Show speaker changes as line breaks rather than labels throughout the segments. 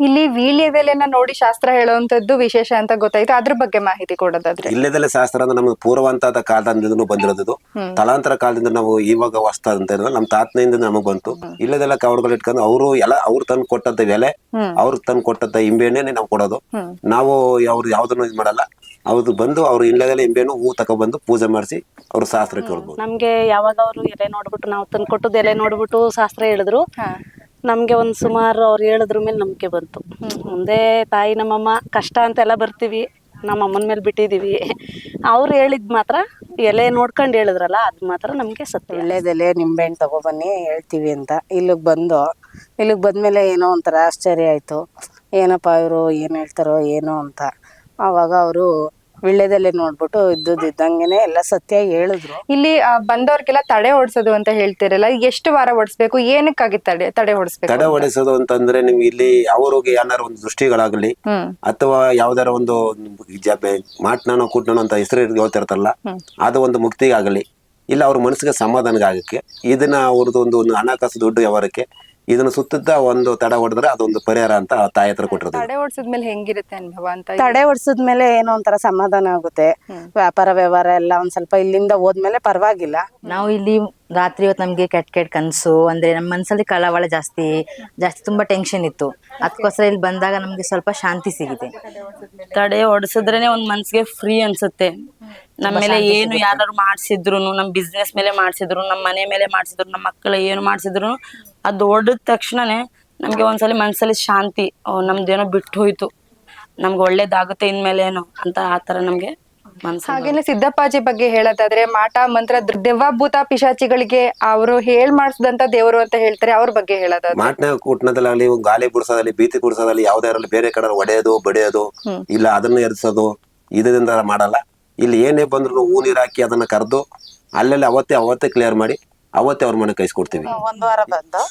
ಇಲ್ಲಿ ವೀಳ್ಯದೆಲೆನ ನೋಡಿ ಶಾಸ್ತ್ರ ಹೇಳುವಂತದ್ದು ವಿಶೇಷ ಅಂತ ಗೊತ್ತಾಯ್ತು. ಅದ್ರ ಬಗ್ಗೆ ಮಾಹಿತಿ ಕೊಡೋದಾದ್ರೆ.
ಇಲ್ಲದೆಲೆ ಶಾಸ್ತ್ರ ಅಂದ್ರೆ ನಮ್ಗೆ ಪೂರ್ವಂತಾದ ಕಾಲದಿಂದ ಬಂದಿರೋದು ತಲಾಂತರ ಕಾಲದಿಂದ ನಾವು ಇವಾಗ ಹೊಸ್ತಂತ ಹೇಳಿದ್ರೆ ನಮ್ಮ ತಾತನಿಂದ ನಮಗ್ ಬಂತು. ಇಲ್ಲದೆಲ್ಲ ಕಾವಡ್ಗಳು ಇಟ್ಕೊಂಡು ಅವರು ಎಲ್ಲ ಅವ್ರು ತಂದು ಕೊಟ್ಟಂತ ಬೆಲೆ ಅವ್ರ ತಂದು ಕೊಟ್ಟಂತ ಇಂಬೆಣ್ಣೆ ನಾವು ಕೊಡೋದು. ನಾವು ಅವ್ರು ಯಾವ್ದನ್ನು ಇದು ಮಾಡಲ್ಲ. ಅವ್ರದ್ದು ಬಂದು ಅವ್ರು ಇಲ್ಲದೆಲ್ಲ ಇಂಬೆಣ್ಣು ಹೂ ತಗೊಬಂದು ಪೂಜೆ ಮಾಡಿಸಿ ಅವ್ರ ಶಾಸ್ತ್ರ ಕೇಳ್ಬೋದು
ನಮ್ಗೆ ಯಾವಾಗ ಅವರು ಎಲೆ ನೋಡ್ಬಿಟ್ಟು ನಾವು ತಂದು ಕೊಟ್ಟದ್ದು ಎಲೆ ನೋಡ್ಬಿಟ್ಟು ಶಾಸ್ತ್ರ ಹೇಳಿದ್ರು. ನಮ್ಗೆ ಒಂದು ಸುಮಾರು ಅವ್ರು ಹೇಳಿದ್ರ ಮೇಲೆ ನಂಬಿಕೆ ಬಂತು. ಮುಂದೆ ತಾಯಿ, ನಮ್ಮಮ್ಮ ಕಷ್ಟ ಅಂತೆಲ್ಲ ಬರ್ತೀವಿ ನಮ್ಮ ಅಮ್ಮನ ಮೇಲೆ ಬಿಟ್ಟಿದೀವಿ. ಅವ್ರು ಹೇಳಿದ್ ಮಾತ್ರ, ಎಲೆ ನೋಡ್ಕೊಂಡು ಹೇಳಿದ್ರಲ್ಲ, ಅದು ಮಾತ್ರ ನಮಗೆ ಸತ್ಯ.
ಒಳ್ಳೇದೆಲೆ ನಿಂಬೆಹಣ್ಣು ತಗೊಬನ್ನಿ ಹೇಳ್ತೀವಿ ಅಂತ. ಇಲ್ಲಿಗೆ ಬಂದು, ಇಲ್ಲಿಗೆ ಬಂದಮೇಲೆ ಏನೋ ಒಂಥರ ಆಶ್ಚರ್ಯ ಆಯಿತು. ಏನಪ್ಪ ಇವರು ಏನು ಹೇಳ್ತಾರೋ ಏನೋ ಅಂತ. ಆವಾಗ ಅವರು ವಿಳ್ಯದೆಲೆ ನೋಡ್ಬಿಟ್ಟು ಇದ್ದದ್ದು ಇದ್ದಂಗೆನೆ ಎಲ್ಲ ಸತ್ಯ ಹೇಳಿದ್ರು.
ಇಲ್ಲಿ ಆ, ಬಂದವ್ರಿಗೆಲ್ಲ ತಡೆ ಓಡಿಸೋದು ಅಂತ ಹೇಳ್ತಿರಲ್ಲ ಎಷ್ಟು ವಾರ ಓಡಿಸ್ಬೇಕು ಏನಕ್ಕಾಗಿ ತಡೆ ತಡೆ ಓಡಿಸ್ಬೇಕು
ತಡೆ ಹೊಡೆಸೋದು ಅಂತಂದ್ರೆ ನಿಮ್ಗೆ ಇಲ್ಲಿ ಅವ್ರಿಗೆ ಏನಾರ ಒಂದು ದೃಷ್ಟಿಗಳಾಗ್ಲಿ
ಹ್ಮ್.
ಅಥವಾ ಯಾವ್ದಾರ ಒಂದು ಮಾಟ್ನಾನೋ ಕೂಟ್ನಾನೋ ಅಂತ ಹೆಸರು ಹೇಳ್ತಿರ್ತಾರಲ್ಲ ಅದು ಒಂದು ಮುಕ್ತಿಗಾಗಲಿ. ಇಲ್ಲ ಅವ್ರ ಮನಸ್ಸಿಗೆ ಸಮಾಧಾನಗಾಗಕ್ಕೆ ಇದನ್ನ ಅವ್ರದ್ದು ಒಂದು ಒಂದು ಹಣಕಾಸು ದುಡ್ಡು ವ್ಯವಹಾರಕ್ಕೆ ಇದನ್ನ ಸುತ್ತಿದ್ದ ಒಂದು ತಡೆ ಹೊಡೆದ್ರೆ ಅದೊಂದು ಪರಿಹಾರ ಅಂತ ಆ ತಾಯಿ ಹತ್ರ ಕೊಟ್ಟಿರೋದು.
ತಡೆ ಓಡಿಸಿದ್ಮೇಲೆ ಹೆಂಗಿರುತ್ತೆ ಅನುಭವ ಅಂತ
ತಡೆ ಹೊಡ್ಸಿದ್ಮೇಲೆ ಏನೋ ಒಂಥರ ಸಮಾಧಾನ ಆಗುತ್ತೆ. ವ್ಯಾಪಾರ ವ್ಯವಹಾರ ಎಲ್ಲ ಒಂದ್ ಸ್ವಲ್ಪ ಇಲ್ಲಿಂದ ಹೋದ್ಮೇಲೆ ಪರವಾಗಿಲ್ಲ.
ನಾವು ಇಲ್ಲಿ ರಾತ್ರಿ ಹೊತ್ತು ನಮಗೆ ಕೆಟ್ಟ ಕೆಟ್ಟ ಕನಸು ಅಂದ್ರೆ ನಮ್ಮ ಮನಸ್ಸಲ್ಲಿ ಕಳವಳ ಜಾಸ್ತಿ ಜಾಸ್ತಿ ತುಂಬಾ ಟೆನ್ಷನ್ ಇತ್ತು. ಅದಕ್ಕೋಸ್ಕರ ಇಲ್ಲಿ ಬಂದಾಗ ನಮಗೆ ಸ್ವಲ್ಪ ಶಾಂತಿ ಸಿಗಿದೆ.
ತಡೆ ಹೊಡ್ಸಿದ್ರೇನೆ ಒಂದ್ ಮನ್ಸಿಗೆ ಫ್ರೀ ಅನ್ಸುತ್ತೆ. ನಮ್ಮ ಮೇಲೆ ಏನು ಯಾರು ಮಾಡ್ಸಿದ್ರು ನಮ್ ಬಿಸ್ನೆಸ್ ಮೇಲೆ ಮಾಡ್ಸಿದ್ರು ನಮ್ಮ ಮನೆ ಮೇಲೆ ಮಾಡ್ಸಿದ್ರು ನಮ್ಮ ಮಕ್ಕಳು ಏನು ಮಾಡ್ಸಿದ್ರು ಅದು ಹೊಡೆದ ತಕ್ಷಣನೇ ನಮ್ಗೆ ಒಂದ್ಸಲಿ ಮನ್ಸಲ್ಲಿ ಶಾಂತಿ ಓ, ನಮ್ದೇನೋ ಬಿಟ್ಟು ಹೋಯ್ತು ನಮ್ಗೆ ಒಳ್ಳೇದಾಗುತ್ತೆ ಇನ್ಮೇಲೆ ಏನೋ ಅಂತ ಆತರ ನಮ್ಗೆ ಮನ್ಸಲ್ಲಿ
ಹಾಗೇನೆ ಸಿದ್ದಪ್ಪಾಜಿ ಬಗ್ಗೆ ಹೇಳೋದಾದ್ರೆ ಮಾಟ ಮಂತ್ರ ದ್ರ- ದೆವ್ವಭೂತ ಪಿಶಾಚಿಗಳಿಗೆ ಅವರು ಹೇಳ್ ಮಾಡಿಸಿದಂತ ದೇವರು ಅಂತ ಹೇಳ್ತಾರೆ ಅವ್ರ ಬಗ್ಗೆ ಹೇಳೋದಾದ್ರೆ.
ಮಾಟ್ನ ಕೂಟ್ನದಲ್ಲಾಗ್ಲಿ ಗಾಲಿ ಬಿಡಿಸೋದಲ್ಲಿ ಬೀತಿ ಬಿಡಿಸೋದಲ್ಲಿ ಇರಲಿ ಬೇರೆ ಕಡೆ ಒಡೆಯೋದು ಬಡಿಯೋದು ಇಲ್ಲ ಅದನ್ನ ಎರ್ಸೋದು ಇದರಿಂದ ಮಾಡಲ್ಲ. ಇಲ್ಲಿ ಏನೇ ಬಂದ್ರು ಹೂ ನೀರು ಹಾಕಿ ಅದನ್ನ ಕರೆದು ಅಲ್ಲಲ್ಲಿ ಅವತ್ತೇ ಅವತ್ತೇ ಕ್ಲಿಯರ್ ಮಾಡಿ ಅವತ್ತೇ ಅವ್ರ ಮನೆ ಕೈಸ್ಕೊಡ್ತೀವಿ
ಒಂದ್ ವಾರ ಬಂದು.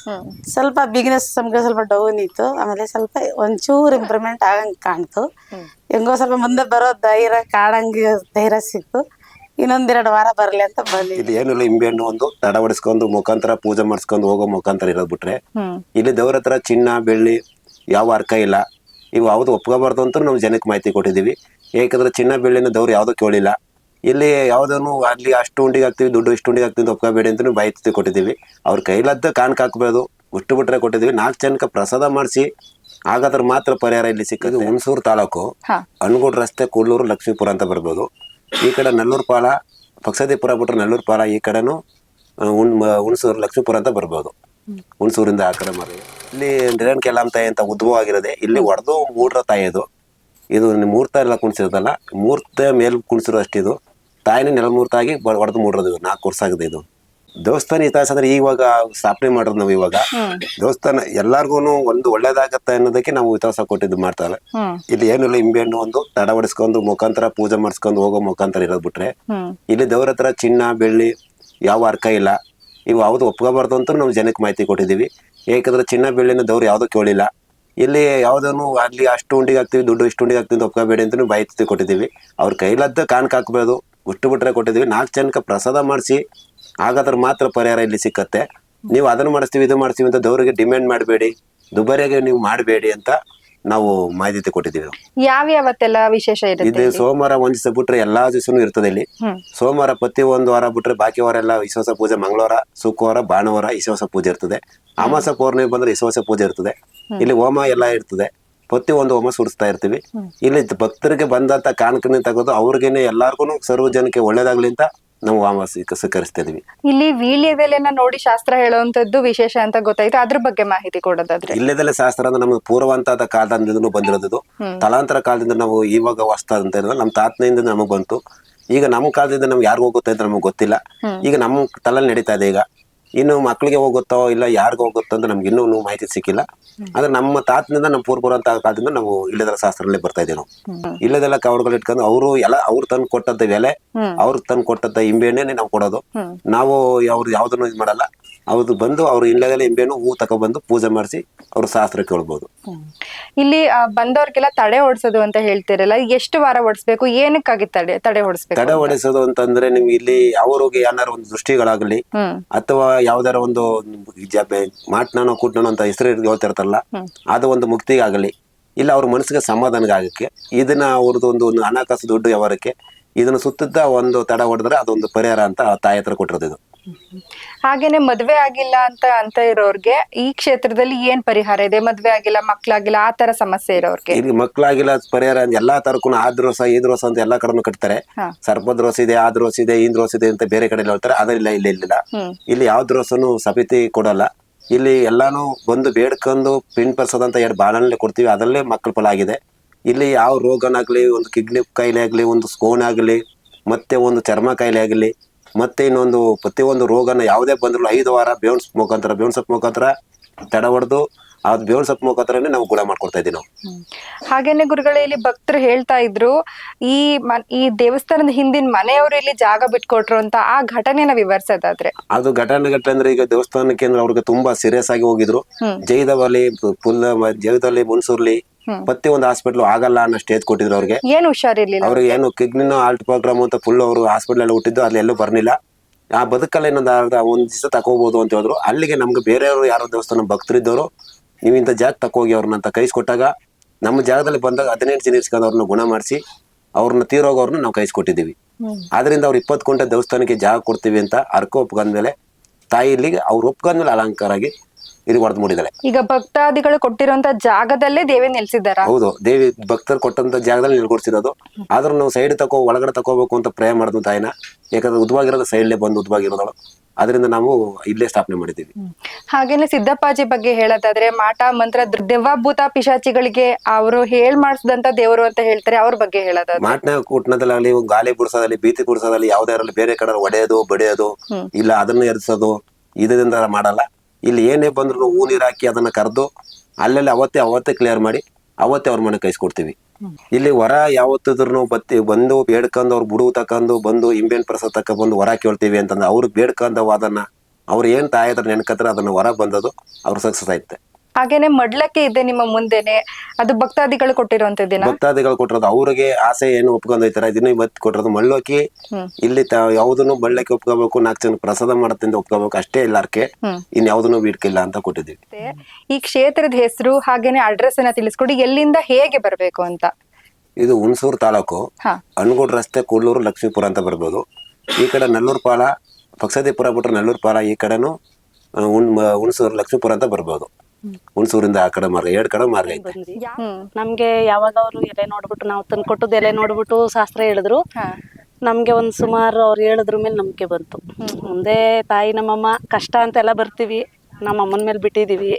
ಸ್ವಲ್ಪ ಬಿಗ್ನೆಸ್ ನಮ್ಗೆ ಸ್ವಲ್ಪ ಡೌನ್ ಇತ್ತು. ಆಮೇಲೆ ಸ್ವಲ್ಪ ಒಂಚೂರು ಇಂಪ್ರೂವ್ಮೆಂಟ್ ಆಗಂಗ್ ಕಾಣ್ತು. ಹೆಂಗೋ ಸ್ವಲ್ಪ ಮುಂದೆ ಬರೋ ಧೈರ್ಯ ಕಾಡಂಗ ಧೈರ್ಯ ಸಿಕ್ತು. ಇನ್ನೊಂದೆರಡು ವಾರ ಬರ್ಲಿ ಅಂತ ಬಂದಿದ್ವಿ.
ಇಲ್ಲಿ ಏನಿಲ್ಲ ಹಿಂಬೆಹಣ್ಣು ಒಂದು ತಡ ಹೊಡಿಸ್ಕೊಂಡು ಮುಖಾಂತರ ಪೂಜೆ ಮಾಡಿಸ್ಕೊಂಡು ಹೋಗೋ ಮುಖಾಂತರ ಇರೋದ್ ಬಿಟ್ರೆ ಇಲ್ಲಿ ದೇವ್ರ ಹತ್ರ ಚಿನ್ನ ಬೆಳ್ಳಿ ಯಾವ ಅರ್ಕ ಇಲ್ಲ. ಇವು ಯಾವ್ದು ಒಪ್ಕೋಬಾರ್ದು ಅಂತ ನಾವು ಜನಕ್ಕೆ ಮಾಹಿತಿ ಕೊಟ್ಟಿದ್ದೀವಿ. ಏಕೆಂದ್ರೆ ಚಿನ್ನ ಬೆಳ್ಳಿನ ದೇವ್ರು ಯಾವ್ದು ಕೇಳಿಲ್ಲ. ಇಲ್ಲಿ ಯಾವ್ದನ್ನು ಅಲ್ಲಿ ಅಷ್ಟು ಉಂಡಿಗೆ ಹಾಕ್ತೀವಿ ದುಡ್ಡು ಇಷ್ಟು ಉಂಡಿಗೆ ಹಾಕ್ತೀವಿ ಅಂತ ಒಪ್ಕೋಬೇಡಿ ಅಂತ ಬೈತಿ ಕೊಟ್ಟಿದ್ದೀವಿ. ಅವ್ರ ಕೈಲದ್ದ ಕಾಣ್ ಹಾಕ್ಬೋದು ಉಷ್ಟು ಬಿಟ್ರೆ ಕೊಟ್ಟಿದ್ದೀವಿ. ನಾಲ್ಕು ಜನಕ್ಕೆ ಪ್ರಸಾದ ಮಾಡಿಸಿ ಹಾಗಾದ್ರೆ ಮಾತ್ರ ಪರಿಹಾರ ಇಲ್ಲಿ ಸಿಕ್ಕದು ಹುಣಸೂರು ತಾಲೂಕು. ಅನ್ಗೋಡ್ ರಸ್ತೆ ಕೂಡ್ಲೂರು ಲಕ್ಷ್ಮೀಪುರ ಅಂತ ಬರ್ಬೋದು. ಈ ಕಡೆ ನಲ್ಲೂರು ಪಾಲ ಪಕ್ಷದೀಪುರ ಬಿಟ್ರೆ ನಲ್ಲೂರು ಪಾಲ ಈ ಕಡೆನು ಹುಣ್ ಹುಣಸೂರು ಲಕ್ಷ್ಮೀಪುರ ಅಂತ ಬರ್ಬೋದು. ಹುಣಸೂರಿಂದ ಆ ಕಡೆ ಮಾರಿ ಇಲ್ಲಿ ರೇಣುಕೆಲಾಮ್ ತಾಯಿ ಅಂತ ಉದ್ಭವ ಆಗಿರೋದೇ ಇಲ್ಲಿ ಒಡೆದು ಮೂಡ್ರ ತಾಯಿ ಇದು ಇದು ಮೂರ್ತ ಎಲ್ಲ ಕುಣಿಸಿರೋದಲ್ಲ ಮೂರ್ತ ಮೇಲ್ ಕುಣಿಸಿರೋ ಅಷ್ಟಿದು. ತಾಯಿನೇ ನೆಲಮೂರ್ತಾಗಿ ಆಗಿ ಮೂಡಿರೋದು ನಾಲ್ಕು ವರ್ಷ ಆಗಿದೆ ಇದು. ದೇವಸ್ಥಾನ ಇತಿಹಾಸ ಅಂದ್ರೆ ಇವಾಗ ಸ್ಥಾಪನೆ ಮಾಡೋದು ನಾವು ಇವಾಗ. ದೇವಸ್ಥಾನ ಎಲ್ಲಾರ್ಗು ಒಂದು ಒಳ್ಳೇದಾಗತ್ತೆ ಅನ್ನೋದಕ್ಕೆ ನಾವು ಇತಿಹಾಸ ಕೊಟ್ಟಿದ್ದು ಮಾಡ್ತಾರೆ. ಇಲ್ಲಿ ಏನಿಲ್ಲ ಹಿಂಬೆಹಣ್ಣು ಒಂದು ತಡ ಹೊಡಿಸ್ಕೊಂಡು ಮುಖಾಂತರ ಪೂಜೆ ಮಾಡಿಸ್ಕೊಂಡು ಹೋಗೋ ಮುಖಾಂತರ ಇರೋದ್ ಬಿಟ್ರೆ ಇಲ್ಲಿ ದೇವ್ರ ಹತ್ರ ಚಿನ್ನ ಬೆಳ್ಳಿ ಯಾವ ಅರ್ಕ ಇಲ್ಲ. ಇವು ಯಾವ್ದು ಒಪ್ಕೋಬಾರ್ದು ಅಂತ ನಾವು ಜನಕ್ಕೆ ಮಾಹಿತಿ ಕೊಟ್ಟಿದ್ದೀವಿ. ಏಕೆಂದ್ರೆ ಚಿನ್ನ ಬೆಳ್ಳಿನ ದೇವ್ರು ಯಾವ್ದು ಕೇಳಿಲ್ಲ. ಇಲ್ಲಿ ಯಾವ್ದನ್ನು ಅಲ್ಲಿ ಅಷ್ಟು ಉಂಡಿಗೆ ಹಾಕ್ತಿವಿ ದುಡ್ಡು ಇಷ್ಟು ಉಂಡಿಗೆ ಹಾಕ್ತಿವಿ ಅಂತ ಒಪ್ಕೋಬೇಡಿ ಅಂತ ಮಾಹಿತಿ ಕೊಟ್ಟಿದ್ದೀವಿ. ಅವ್ರ ಕೈಲದ್ದ ಕಾಣಕ್ ಹಾಕ್ಬೋದು. ಉಷ್ಟು ಬಿಟ್ರೆ ಕೊಟ್ಟಿದ್ದೀವಿ. ನಾಲ್ಕು ಜನಕ್ಕೆ ಪ್ರಸಾದ ಮಾಡಿಸಿ ಹಾಗಾದ್ರೆ ಮಾತ್ರ ಪರಿಹಾರ ಇಲ್ಲಿ ಸಿಕ್ಕತ್ತೆ. ನೀವು ಅದನ್ನು ಮಾಡಿಸ್ತೀವಿ ಇದು ಮಾಡಿಸ್ತೀವಿ ಅಂತ ದೌರಿಗೆ ಡಿಮ್ಯಾಂಡ್ ಮಾಡಬೇಡಿ. ದುಬಾರಿಯಾಗಿ ನೀವು ಮಾಡಬೇಡಿ ಅಂತ ನಾವು ಮಾಹಿತಿ ಕೊಟ್ಟಿದ್ದೀವಿ
ಯಾವ ಯಾವತ್ತೆಲ್ಲ ವಿಶೇಷ
ಇದು ಸೋಮವಾರ ಒಂದ್ ದಿವಸ ಬಿಟ್ರೆ ಎಲ್ಲಾ ದಿವಸನೂ ಇರ್ತದೆ ಇಲ್ಲಿ. ಸೋಮವಾರ ಪ್ರತಿ ಒಂದು ವಾರ ಬಿಟ್ರೆ ಬಾಕಿ ವಾರ ಎಲ್ಲ ವಿಶ್ವಾಸ ಪೂಜೆ ಮಂಗಳವಾರ ಶುಕ್ರವಾರ ಭಾನುವಾರ ವಿಶ್ವಾಸ ಪೂಜೆ ಇರ್ತದೆ. ಅಮಾಸ ಪೌರ್ಣಿಮೆ ಬಂದ್ರೆ ವಿಶ್ವಾಸ ಪೂಜೆ ಇರ್ತದೆ. ಇಲ್ಲಿ ಹೋಮ ಎಲ್ಲ ಇರ್ತದೆ. ಪ್ರತಿ ಒಂದು ಹೋಮ ಸುಡಿಸ್ತಾ ಇರ್ತೀವಿ. ಇಲ್ಲಿ ಭಕ್ತರಿಗೆ ಬಂದಂತ ಕಾಣಿಕೆನ ತೆಗೆದು ಅವ್ರಿಗೇನೆ ಎಲ್ಲಾರ್ಗು ಸರ್ವ ಜನಕ್ಕೆ ಒಳ್ಳೇದಾಗ್ಲಿ ಅಂತ ನಾವು ಹೋಮ ಸ್ವೀಕ- ಸ್ವೀಕರಿಸ್ತಾ ಇದೀವಿ
ಇಲ್ಲಿ ವೀಳ್ಯದೆಲೆನ ನೋಡಿ ಶಾಸ್ತ್ರ ಹೇಳುವಂತದ್ದು ವಿಶೇಷ ಅಂತ ಗೊತ್ತಾಯ್ತು. ಅದ್ರ ಬಗ್ಗೆ ಮಾಹಿತಿ ಕೊಡೋದಾದ್ರೆ.
ಇಲ್ಲದಲ್ಲೇ ಶಾಸ್ತ್ರ ಅಂದ್ರೆ ನಮ್ಗೆ ಪೂರ್ವಂತಾದ ಕಾಲದಿಂದ ಬಂದಿರೋದು. ತಲಾಂತರ ಕಾಲದಿಂದ ನಾವು ಇವಾಗ ಹೊಸ್ತ ಅಂತ ಹೇಳಿದ್ರೆ ನಮ್ಮ ತಾತನಿಂದ ನಮಗ್ ಬಂತು. ಈಗ ನಮ್ಮ ಕಾಲದಿಂದ ನಮ್ಗೆ ಯಾರಿಗೂ ಗೊತ್ತಾಯ್ತು ನಮಗೆ ಗೊತ್ತಿಲ್ಲ. ಈಗ ನಮ್ಮ ತಲೆ ನಡೀತಾ ಇದೆ ಈಗ. ಇನ್ನು ಮಕ್ಕಳಿಗೆ ಹೋಗುತ್ತೋ ಇಲ್ಲ ಯಾರಿಗೂ ಹೋಗುತ್ತೋ ಅಂತ ನಮ್ಗೆ ಇನ್ನೂ ಮಾಹಿತಿ ಸಿಕ್ಕಿಲ್ಲ. ಆದ್ರೆ ನಮ್ಮ ತಾತನಿಂದ ನಮ್ಮ ಪೂರ್ವ ಅಂತ ಕಾಲದಿಂದ ನಾವು ಇಲ್ಲದರ ಶಾಸ್ತ್ರದಲ್ಲಿ ಬರ್ತಾ ಇದೀವಿ ನಾವು. ಇಲ್ಲದೆಲ್ಲ ಕವಡ್ಗಳು ಇಟ್ಕೊಂಡು ಅವರು ಎಲ್ಲ ಅವ್ರು ತಂದು ಕೊಟ್ಟಂತ ಬೆಲೆ ಅವ್ರು ತಂದು ಕೊಟ್ಟಂತ ಇಂಬೆಣ್ಣೆ ನಾವು ಕೊಡೋದು. ನಾವು ಅವ್ರು ಯಾವ್ದನ್ನು ಇದು ಮಾಡಲ್ಲ. ಅವ್ರು ಬಂದು ಅವ್ರ ಇಲ್ಲದೆಲ್ಲ ಇಂಬೆಣ್ಣು ಹೂ ತಗೊಬಂದು ಪೂಜೆ ಮಾಡಿಸಿ ಅವ್ರ ಶಾಸ್ತ್ರ ಕೇಳ್ಬೋದು.
ಇಲ್ಲಿ ಆ, ಬಂದವ್ರಿಗೆಲ್ಲ ತಡೆ ಓಡಿಸೋದು ಅಂತ ಹೇಳ್ತಿರಲ್ಲ ಎಷ್ಟು ವಾರ ಓಡಿಸ್ಬೇಕು ಏನಕ್ಕಾಗಿ ತಡೆ ತಡೆ ಓಡಿಸ್ಬೇಕು
ತಡೆ ಹೊಡೆಸೋದು ಅಂತಂದ್ರೆ ನಿಮ್ಗೆ ಇಲ್ಲಿ ಅವ್ರಿಗೆ ಏನಾರ ಒಂದು ದೃಷ್ಟಿಗಳಾಗಲಿ
ಹ್ಮ್.
ಅಥವಾ ಯಾವ್ದಾರ ಒಂದು ಮಾಟ್ನಾನೋ ಕೂಟ್ನಾನೋ ಅಂತ ಹೆಸರು ಹೇಳ್ತಿರ್ತಾರಲ್ಲ ಅದು ಒಂದು ಮುಕ್ತಿಗಾಗಲಿ ಇಲ್ಲ ಅವ್ರ ಮನಸ್ಸಿಗೆ ಸಮಾಧಾನ ಆಗಕ್ಕೆ ಇದನ್ನ ಅವ್ರದ್ದು ಒಂದು ಒಂದು ಹಣಕಾಸು ದುಡ್ಡು ವ್ಯವಹಾರಕ್ಕೆ ಇದನ್ನ ಸುತ್ತಿದ್ದ ಒಂದು ತಡ ಹೊಡೆದ್ರೆ ಅದೊಂದು ಪರಿಹಾರ ಅಂತ ಆ ತಾಯಿ ಹತ್ರ ಕೊಟ್ಟಿರೋದು ಇದು.
ಹಾಗೇನೆ ಮದ್ವೆ ಆಗಿಲ್ಲ ಅಂತ ಅಂತ ಇರೋರ್ಗೆ ಈ ಕ್ಷೇತ್ರದಲ್ಲಿ ಏನ್ ಪರಿಹಾರ ಇದೆ? ಮದ್ವೆ ಆಗಿಲ್ಲ ಮಕ್ಳಾಗಿಲ್ಲ ಆ ತರ ಸಮಸ್ಯೆ ಇರೋರ್ಗೆ?
ಇಲ್ಲಿ ಮಕ್ಕಳಾಗಿಲ್ಲ ಪರಿಹಾರ ಅಂತ ಎಲ್ಲಾ ತರಕ್ಕೂ ಆದ್ರೋಸ ದ್ರೋಸ ಈ ದ್ರೋಸ ಅಂತ ಎಲ್ಲಾ ಕಡೆನೂ ಕಟ್ತಾರೆ.
ಹಾ.
ಸರ್ಪ ದ್ರೋಸ ಇದೆ ಆ ದ್ರೋಸ ಇದೆ ಈ ದ್ರೋಸ ಇದೆ ಅಂತ ಬೇರೆ ಕಡೆ ಹೇಳ್ತಾರೆ. ಅದರಿಲ್ಲ ಇಲ್ಲಿ ಇಲ್ಲಿಲ್ಲ.
ಹ್ಮ್.
ಇಲ್ಲಿ ಯಾವ ದ್ರೋಸನು ಸಮಿತಿ ಕೊಡಲ್ಲ. ಇಲ್ಲಿ ಎಲ್ಲಾನು ಬಂದು ಬೇಡ್ಕೊಂಡು ಪಿನ್ ಅಂತ ಎರಡು ಬಾಣಲೆ ಕೊಡ್ತೀವಿ. ಅದರಲ್ಲೇ ಮಕ್ಕಳ ಫಲ ಆಗಿದೆ. ಇಲ್ಲಿ ಯಾವ ರೋಗನಾಗ್ಲಿ ಒಂದು ಕಿಡ್ನಿ ಕಾಯಿಲೆ ಆಗ್ಲಿ ಒಂದು ಸ್ಕೋನ್ ಆಗಲಿ ಮತ್ತೆ ಒಂದು ಚರ್ಮ ಕಾಯಿಲೆ ಆಗಲಿ ಮತ್ತೆ ಇನ್ನೊಂದು ಪ್ರತಿಯೊಂದು ರೋಗನ ಯಾವುದೇ ಬಂದ್ರು ಐದು ವಾರ ಬೇವನ್ ಸೊಪ್ಪು ಮುಖಾಂತರ ಬೇವನ್ ಸೊಪ್ಪು ಮುಖಾಂತರ ತಡ ಹೊಡೆದು ಆ ಬೇವನ್ ಸೊಪ್ಪು ಮುಖಾಂತರನೇ ನಾವು ಗುಣ ಮಾಡ್ಕೊಡ್ತಾ ಇದ್ದೀವಿ ನಾವು.
ಹಾಗೇನೆ ಗುರುಗಳೇ ಇಲ್ಲಿ ಭಕ್ತರು ಹೇಳ್ತಾ ಇದ್ರು ಈ ಈ ದೇವಸ್ಥಾನದ ಹಿಂದಿನ ಮನೆಯವರು ಇಲ್ಲಿ ಜಾಗ ಬಿಟ್ಕೊಟ್ರು ಅಂತ ಆ ಘಟನೆನ ವಿವರಿಸೋದಾದ್ರೆ.
ಅದು ಘಟನೆ ಘಟನೆ ಅಂದ್ರೆ ಈಗ ದೇವಸ್ಥಾನಕ್ಕೆ ಅಂದ್ರೆ ಅವ್ರಿಗೆ ತುಂಬಾ ಸೀರಿಯಸ್ ಆಗಿ ಹೋಗಿದ್ರು. ಜೈದವಲ್ಲಿ ಪುಲ್ಲ ಜೈದವಲ್ಲಿ ಮುನ್ಸೂರ್ಲಿ ಪ್ರತಿ ಒಂದು ಹಾಸ್ಪಿಟ್ಲ್ ಆಗಲ್ಲ ಅನ್ನೋ ಸ್ಟೇಜ್ ಕೊಟ್ಟಿದ್ರು ಅವ್ರಿಗೆ.
ಏನು ಹುಷಾರಿರ್ಲಿಲ್ಲ?
ಅವ್ರಿಗೆ ಏನು ಕಿಡ್ನಿನ ಆಲ್ಟ್ ಪ್ರೋಗ್ರಾಮ್ ಅಂತ ಫುಲ್ ಅವರು ಹಾಸ್ಪಿಟಲ್ ಎಲ್ಲ ಹುಟ್ಟಿದ್ದು ಅಲ್ಲಿ ಎಲ್ಲೂ ಬರ್ಲಿಲ್ಲ. ಆ ಬದುಕಲ್ಲಿ ಇನ್ನೊಂದು ಅರ್ಧ ಒಂದ್ ದಿವಸ ತಕೋಬಹುದು ಅಂತ ಹೇಳಿದ್ರು. ಅಲ್ಲಿಗೆ ನಮ್ಗೆ ಬೇರೆಯವರು ಯಾರೋ ದೇವಸ್ಥಾನ ಭಕ್ತರಿದ್ದವರು ನೀವು ಇಂಥ ಜಾಗ ತಕೋಗಿ ಅವ್ರನ್ನ ಅಂತ ಕೈಸ್ಕೊಟ್ಟಾಗ ನಮ್ಮ ಜಾಗದಲ್ಲಿ ಬಂದಾಗ ಹದಿನೆಂಟು ಜನ ಇರ್ಸ್ಕೊಂಡು ಅವ್ರನ್ನ ಗುಣ ಮಾಡಿಸಿ ಅವ್ರನ್ನ ತೀರೋಗೋರ್ನ ನಾವು ಕೈಸ್ಕೊಟ್ಟಿದ್ದೀವಿ. ಆದ್ರಿಂದ ಅವ್ರು ಇಪ್ಪತ್ತು ಕುಂಟೆ ದೇವಸ್ಥಾನಕ್ಕೆ ಜಾಗ ಕೊಡ್ತೀವಿ ಅಂತ ಅರ್ಕ ಒಪ್ಕೊಂಡ್ಮೇಲೆ ತಾಯಿ ಇಲ್ಲಿಗೆ ಅವ್ರು ಒಪ್ಕೊಂಡ್ಮೇಲೆ ಅಲಂಕಾರ ಆಗಿ ಇದು ಹೊಡೆದು ಮೂಡಿದಾಳೆ
ಈಗ ಭಕ್ತಾದಿಗಳು ಕೊಟ್ಟಿರುವಂತ ಜಾಗದಲ್ಲೇ ದೇವಿ ನೆಲೆಸಿದಾರ
ಹೌದು ದೇವಿ ಭಕ್ತರು ಕೊಟ್ಟಂತ ಜಾಗದಲ್ಲಿ ನಿಲ್ಕೊಡ್ಸಿರೋದು ಆದ್ರೂ ನಾವು ಸೈಡ್ ತಕೋ ಒಳಗಡೆ ತಕೋಬೇಕು ಅಂತ ಪ್ರೇ ಮಾಡಿದ್ವು ತಾಯಿನ. ಯಾಕಂದ್ರೆ ಉದ್ವಾಗಿರೋದು ಸೈಡ್ಲೇ ಬಂದು ಉದ್ವಾಗಿರೋದಳು ಅದರಿಂದ ನಾವು ಇಲ್ಲೇ ಸ್ಥಾಪನೆ ಮಾಡಿದ್ದೀವಿ.
ಹಾಗೇನೆ ಸಿದ್ದಪ್ಪಾಜಿ ಬಗ್ಗೆ ಹೇಳೋದಾದ್ರೆ ಮಾಟ ಮಂತ್ರ ದೆವ್ವಭೂತ ಪಿಶಾಚಿಗಳಿಗೆ ಅವರು ಹೇಳ್ ಮಾಡಿಸಿದಂತ ದೇವರು ಅಂತ ಹೇಳ್ತಾರೆ ಅವ್ರ ಬಗ್ಗೆ ಹೇಳೋದಾದ್ರೆ.
ಮಾಟ್ನ ಕೂಟ್ನದಲ್ಲಿ ಗಾಲಿ ಬಿಡ್ಸೋದಲ್ಲಿ ಬೀತಿ ಬಿಡಿಸೋದಲ್ಲಿ ಯಾವ್ದಾರಲ್ಲಿ ಬೇರೆ ಕಡೆ ಒಡೆಯೋದು ಬಡಿಯೋದು ಇಲ್ಲ ಅದನ್ನ ಎರ್ಸೋದು ಇದರಿಂದ ಮಾಡಲ್ಲ. ಇಲ್ಲಿ ಏನೇ ಬಂದ್ರು ಹೂ ನೀರ್ ಹಾಕಿ ಅದನ್ನ ಕರೆದು ಅಲ್ಲೆಲ್ಲ ಅವತ್ತೇ ಅವತ್ತೇ ಕ್ಲಿಯರ್ ಮಾಡಿ ಅವತ್ತೇ ಅವ್ರ ಮನೆ ಕೈಸ್ಕೊಡ್ತೀವಿ ಇಲ್ಲಿ ಹೊರ ಯಾವತ್ತಿದ್ರು ಬತ್ತಿ ಬಂದು ಬೇಡ್ಕೊಂಡು ಅವ್ರು ಬುಡು ತಕೊಂಡು ಬಂದು ಇಂಬೇನ್ ಪ್ರಸಾದ ತಕ ಬಂದು ಹೊರ ಕೇಳ್ತೀವಿ ಅಂತಂದ್ರೆ ಅವ್ರಿಗೆ ಬೇಡ್ಕೊಂಡವು ಅದನ್ನ ಅವ್ರು ಏನ್ ತಾಯಿ ಹತ್ರ ನೆನ್ಕತ್ರ ಅದನ್ನ ಹೊರ ಬಂದದು ಅವ್ರು ಸಕ್ಸಸ್ ಆಯ್ತೆ.
ಹಾಗೇನೆ ಮಡ್ಲಕ್ಕೆ ಇದೆ ನಿಮ್ಮ ಮುಂದೆನೆ. ಅದು ಭಕ್ತಾದಿಗಳು ಕೊಟ್ಟಿರುವಂತದ್ದೇನ
ಭಕ್ತಾದಿಗಳು ಕೊಟ್ಟಿರೋದು. ಅವ್ರಿಗೆ ಆಸೆ ಏನು ಒಪ್ಕೊಂಡೋಯ್ತಾರ ಇದನ್ನ ಇವತ್ತು ಕೊಟ್ಟಿರೋದು. ಮಳ್ಳೋಕಿ ಇಲ್ಲಿ ಯಾವುದನ್ನು ಬಳ್ಳಕ್ಕೆ ಒಪ್ಕೋಬೇಕು ನಾಲ್ಕು ಜನ ಪ್ರಸಾದ ಮಾಡತ್ತಿಂದ ಒಪ್ಕೋಬೇಕು ಅಷ್ಟೇ ಎಲ್ಲಾರ್ಕೆ ಇನ್ ಯಾವ್ದನ್ನು ಬಿಡ್ಕಿಲ್ಲ ಅಂತ ಕೊಟ್ಟಿದ್ದೀವಿ.
ಈ ಕ್ಷೇತ್ರದ ಹೆಸರು ಹಾಗೇನೆ ಅಡ್ರೆಸ್ ಅನ್ನ ತಿಳಿಸ್ಕೊಡಿ. ಎಲ್ಲಿಂದ ಹೇಗೆ ಬರಬೇಕು ಅಂತ.
ಇದು ಹುಣಸೂರು ತಾಲೂಕು. ಅನ್ಗೋಡ್ ರಸ್ತೆ ಕೂಡ್ಲೂರು ಲಕ್ಷ್ಮೀಪುರ ಅಂತ ಬರ್ಬೋದು. ಈ ಕಡೆ ನಲ್ಲೂರು ಪಾಲ ಪಕ್ಷದೇಪುರ ಬಿಟ್ರೆ ನಲ್ಲೂರು ಪಾಲ ಈ ಕಡೆನೂ ಹುಣಸೂರು ಲಕ್ಷ್ಮೀಪುರ ಅಂತ ಬರ್ಬೋದು. ಹುಣಸೂರಿಂದ ಆ ಕಡೆ ಮಾರ್ಗ ಎರಡ್ ಕಡೆ ಮಾರ್ಗ ಐತೆ.
ನಮ್ಗೆ ಯಾವಾಗ ಅವ್ರು ಎಲೆ ನೋಡ್ಬಿಟ್ಟು ನಾವು ತಂದು ಕೊಟ್ಟದ್ದು ಎಲೆ ನೋಡ್ಬಿಟ್ಟು ಶಾಸ್ತ್ರ ಹೇಳಿದ್ರು.
ಹಾ.
ನಮ್ಗೆ ಒಂದ್ ಸುಮಾರು ಅವ್ರು ಹೇಳಿದ್ರ ಮೇಲೆ ನಂಬಿಕೆ ಬಂತು. ಮುಂದೆ ತಾಯಿ ನಮ್ಮಮ್ಮ ಕಷ್ಟ ಅಂತೆಲ್ಲ ಬರ್ತೀವಿ. ನಮ್ಮ ಅಮ್ಮನ ಮೇಲೆ ಬಿಟ್ಟಿದೀವಿ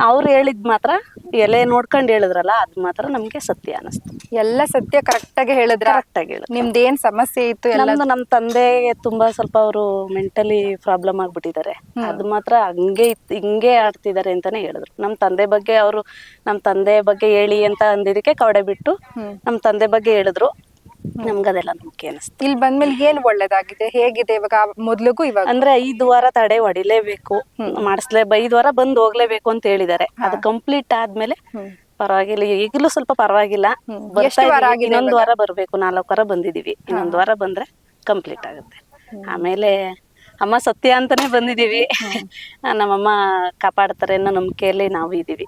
ಅವ್ರು ಹೇಳಿದ್ ಮಾತ್ರ ಎಲೆ ನೋಡ್ಕೊಂಡು ಹೇಳಿದ್ರಲ್ಲ ಅದ್ ಮಾತ್ರ ನಮ್ಗೆ ಸತ್ಯ ಅನಿಸ್ತು
ಎಲ್ಲ ಸತ್ಯ ಕರೆಕ್ಟ್ ಆಗಿ ಕರೆಕ್ಟಾಗಿ
ಕರೆಕ್ಟ್ ಆಗಿ
ಏನು ಸಮಸ್ಯೆ ಇತ್ತು ಎಲ್ಲ?
ನಮ್ಮ ತಂದೆಗೆ ತುಂಬಾ ಸ್ವಲ್ಪ ಅವರು ಮೆಂಟಲಿ ಪ್ರಾಬ್ಲಮ್ ಆಗ್ಬಿಟ್ಟಿದ್ದಾರೆ. ಅದು ಮಾತ್ರ ಹಂಗೆ ಇತ್ತು ಹಿಂಗೆ ಆಡ್ತಿದ್ದಾರೆ ಅಂತಾನೆ ಹೇಳಿದ್ರು. ನಮ್ಮ ತಂದೆ ಬಗ್ಗೆ ಅವರು ನಮ್ಮ ತಂದೆ ಬಗ್ಗೆ ಹೇಳಿ ಅಂತ ಅಂದಿದ್ದಕ್ಕೆ ಕವಡೆ ಬಿಟ್ಟು ನಮ್ಮ ತಂದೆ ಬಗ್ಗೆ ಹೇಳಿದ್ರು. ನಮ್ಗದೆಲ್ಲ ನಂಬಿಕೆ ಅನಿಸ್ತು.
ಇಲ್ಲಿ ಬಂದ್ಮೇಲೆ ಏನ್ ಒಳ್ಳೇದಾಗಿದೆ? ಹೇಗಿದೆ ಇವಾಗ ಮೊದ್ಲಿಗೂ ಇವಾಗ?
ಅಂದ್ರೆ ಐದು ವಾರ ತಡೆ ಹೊಡಿಲೇಬೇಕು ಮಾಡಿಸ್ಲೇ ಐದು ವಾರ ಬಂದು ಹೋಗ್ಲೇಬೇಕು ಅಂತ ಹೇಳಿದ್ದಾರೆ. ಅದು ಕಂಪ್ಲೀಟ್ ಆದ್ಮೇಲೆ ಪರವಾಗಿಲ್ಲ. ಈಗಲೂ ಸ್ವಲ್ಪ ಪರವಾಗಿಲ್ಲ. ಇನ್ನೊಂದು ವಾರ ಬರ್ಬೇಕು. ನಾಲ್ಕು ವಾರ ಬಂದಿದೀವಿ. ಇನ್ನೊಂದು ವಾರ ಬಂದ್ರೆ ಕಂಪ್ಲೀಟ್ ಆಗುತ್ತೆ. ಆಮೇಲೆ ಅಮ್ಮ ಸತ್ಯ ಅಂತಾನೆ ಬಂದಿದೀವಿ. ನಮ್ಮಮ್ಮ ಕಾಪಾಡ್ತಾರೆ ಅನ್ನೋ ನಂಬಿಕೆಯಲ್ಲಿ ನಾವು ಇದೀವಿ.